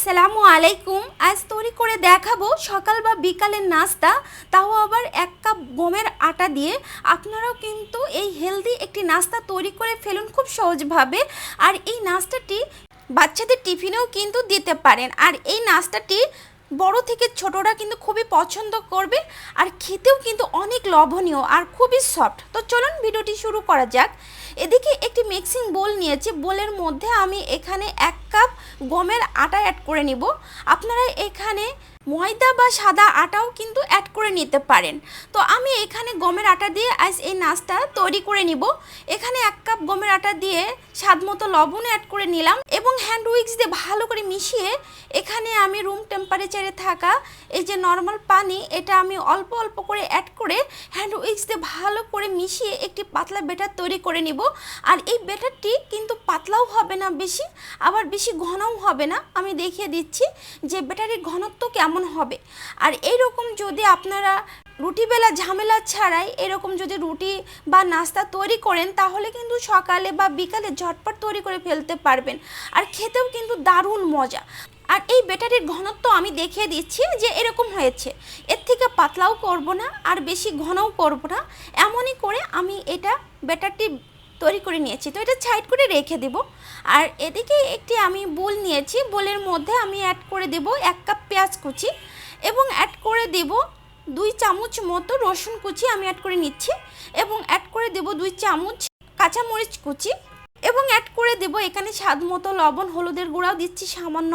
আসসালামু আলাইকুম। আজ তৈরি করে দেখাবো সকাল বা বিকালের নাস্তা, তাও আবার এক কাপ গমের আটা দিয়ে। আপনারাও কিন্তু এই হেলদি একটি নাস্তা তৈরি করে ফেলুন খুব সহজভাবে। আর এই নাস্তাটি বাচ্চাদের টিফিনেও কিন্তু দিতে পারেন। আর এই নাস্তাটি বড় থেকে ছোটরা কিন্তু খুবই পছন্দ করবে আর খেতেও কিন্তু অনেক লোভনীয় আর খুবই সফট তো চলুন ভিডিওটি শুরু করা যাক। এদিকে একটি মিক্সিং বোল নিয়েছি। বোলের মধ্যে আমি এখানে এক কাপ গমের আটা অ্যাড করে নিব। আপনারা এখানে ময়দা বা সাদা আটাও কিন্তু অ্যাড করে নিতে পারেন। তো আমি এখানে গমের আটা দিয়ে আজ এই নাস্তা তৈরি করে নিব। এখানে এক গমের আটা দিয়ে স্বাদ মতো লবণ অ্যাড করে নিলাম এবং হ্যান্ড উইক্স দিয়ে ভালো করে মিশিয়ে এখানে আমি রুম টেম্পারেচারে থাকা এই যে নর্মাল পানি, এটা আমি অল্প অল্প করে অ্যাড করে হ্যান্ড উইক্স দিয়ে ভালো করে মিশিয়ে একটি পাতলা বেটার তৈরি করে নিব। আর এই বেটারটি কিন্তু পাতলাও হবে না বেশি, আবার বেশি ঘনও হবে না। আমি দেখিয়ে দিচ্ছি যে বেটারের ঘনত্ব কেমন হবে। আর এই রকম যদি আপনারা রুটি বেলা ঝামেলা ছাড়াই এরকম যদি রুটি বা নাস্তা তৈরি করেন, তাহলে কিন্তু সকালে বা বিকালে ঝটপট তৈরি করে ফেলতে পারবেন। আর খেতেও কিন্তু দারুণ মজা। আর এই ব্যাটারির ঘনত্ব আমি দেখিয়ে দিচ্ছি যে এরকম হয়েছে। এর থেকে পাতলাও করব না, আর বেশি ঘনও করব না। এমনই করে আমি এটা ব্যাটারটি তৈরি করে নিয়েছি। তো এটা সাইড করে রেখে দেব। আর এদিকে একটি আমি বোল নিয়েছি। বোলের মধ্যে আমি অ্যাড করে দেব এক কাপ পেঁয়াজ কুচি এবং অ্যাড করে দেব দুই চামচ মতো রসুন কুচি আমি অ্যাড করে নিচ্ছি এবং অ্যাড করে দেব দুই চামচ কাঁচামরিচ কুচি এবং অ্যাড করে দেব এখানে স্বাদ মতো লবণ, হলুদের গুঁড়াও দিচ্ছি সামান্য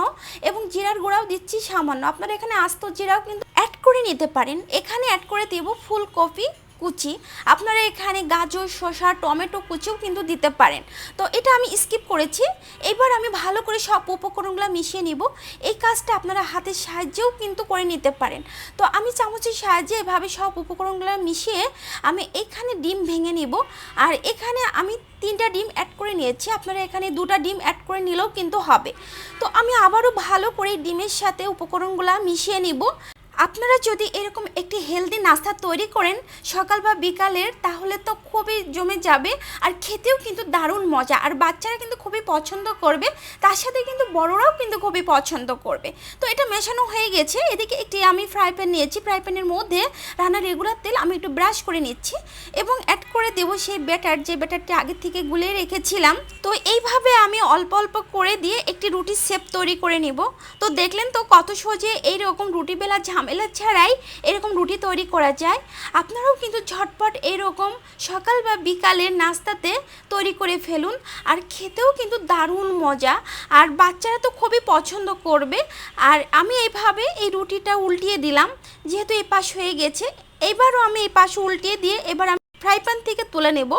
এবং জিরার গুঁড়াও দিচ্ছি সামান্য। আপনারা এখানে আস্ত জিরাও কিন্তু অ্যাড করে নিতে পারেন। এখানে অ্যাড করে দেব ফুলকপি কুচি, আপনারা এখানে গাজর, শসা, টমেটো কুচিও কিন্তু দিতে পারেন। তো এটা আমি স্কিপ করেছি। এবার আমি ভালো করে সব উপকরণগুলো মিশিয়ে নিব। এই কাজটা আপনারা হাতের সাহায্যেও কিন্তু করে নিতে পারেন। তো আমি চামচের সাহায্যে এভাবে সব উপকরণগুলো মিশিয়ে আমি এখানে ডিম ভেঙে নিব। আর এখানে আমি তিনটা ডিম অ্যাড করে নিয়েছি। আপনারা এখানে দুটা ডিম অ্যাড করে নিলেও কিন্তু হবে। তো আমি আবারও ভালো করে ডিমের সাথে উপকরণগুলো মিশিয়ে নিব। আপনারা যদি এরকম একটি হেলদি নাস্তা তৈরি করেন সকাল বা বিকালের, তাহলে তো খুবই জমে যাবে আর খেতেও কিন্তু দারুণ মজা। আর বাচ্চারা কিন্তু খুবই পছন্দ করবে, তার সাথে কিন্তু বড়রাও কিন্তু খুবই পছন্দ করবে। তো এটা মেশানো হয়ে গেছে, এদিকে একটি আমি ফ্রাই প্যান নিয়েছি। ফ্রাই প্যানের মধ্যে রান্নার রেগুলার তেল আমি একটু ব্রাশ করে নিচ্ছি এবং অ্যাড করে দেবো সেই ব্যাটার যে ব্যাটারটি আগে থেকে গুলিয়ে রেখেছিলাম। তো এইভাবে আমি অল্প অল্প করে দিয়ে একটি রুটির শেপ তৈরি করে নিব। তো দেখলেন তো কত সহজে এইরকম রুটি বেলা ঝামেলা ছাড়াই এরকম রুটি তৈরি করা যায়। আপনারাও কিন্তু ঝটপট এরকম সকাল বা বিকালের নাস্তাতে তৈরি করে ফেলুন। আর খেতেও কিন্তু দারুণ মজা। আর বাচ্চারা তো খুবই পছন্দ করবে। আর আমি এইভাবে এই রুটিটা উল্টিয়ে দিলাম। যেহেতু এ পাশ হয়ে গেছে, এবারও আমি এই পাশ উল্টিয়ে দিয়ে এবার আমি ফ্রাই প্যান থেকে তুলে নেব।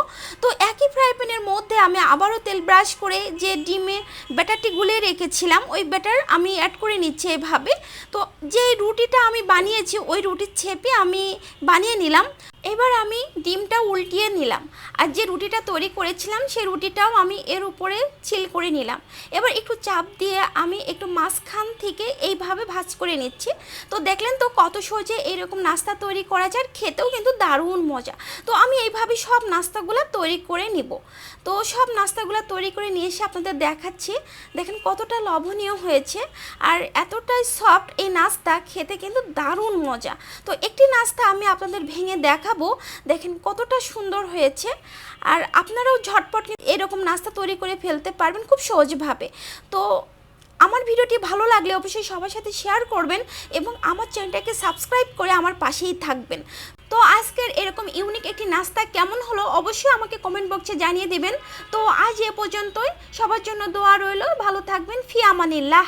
তো একই ফ্রাই প্যানের মধ্যে আমি আবারও তেল ব্রাশ করে যে ডিমে ব্যাটারটি গুলিয়ে রেখেছিলাম, ওই ব্যাটার আমি অ্যাড করে নিচ্ছি এভাবে। তো যে রুটিটা আমি বানিয়েছি, ওই রুটির ছেপে আমি বানিয়ে নিলাম। এবার আমি ডিমটা উল্টিয়ে নিলাম। আর যে রুটিটা তৈরি করেছিলাম, সেই রুটিটাও আমি এর উপরে চিল করে নিলাম। এবার একটু চাপ দিয়ে আমি একটু মাঝখান থেকে এইভাবে ভাজ করে নিচ্ছি। তো দেখলেন তো কত সহজে এইরকম নাস্তা তৈরি করা যায় খেতেও কিন্তু দারুণ মজা। তো আমি এইভাবে সব নাস্তাগুলো তৈরি করে নিব। তো সব নাস্তাগুলো তৈরি করে নিয়ে এসে আপনাদের দেখাচ্ছি। দেখেন কতটা লোভনীয় হয়েছে। আর এতটাই সফট এই নাস্তা খেতে কিন্তু দারুণ মজা। তো একটি নাস্তা আমি আপনাদের ভেঙে দেখাবো। দেখেন কতটা সুন্দর হয়েছে। আর আপনারাও ঝটপট এরকম নাস্তা তৈরি করে ফেলতে পারবেন খুব সহজভাবে। তো আমার ভিডিওটি ভালো লাগলে অবশ্যই সবার সাথে শেয়ার করবেন এবং আমার চ্যানেলটাকে সাবস্ক্রাইব করে আমার পাশেই থাকবেন। আজকের এরকম ইউনিক একটি নাস্তা কেমন হলো অবশ্যই আমাকে কমেন্ট বক্সে জানিয়ে দেবেন। তো আজ এ পর্যন্তই। সবার জন্য দোয়া রইল। ভালো থাকবেন। ফি আমানিল্লাহ।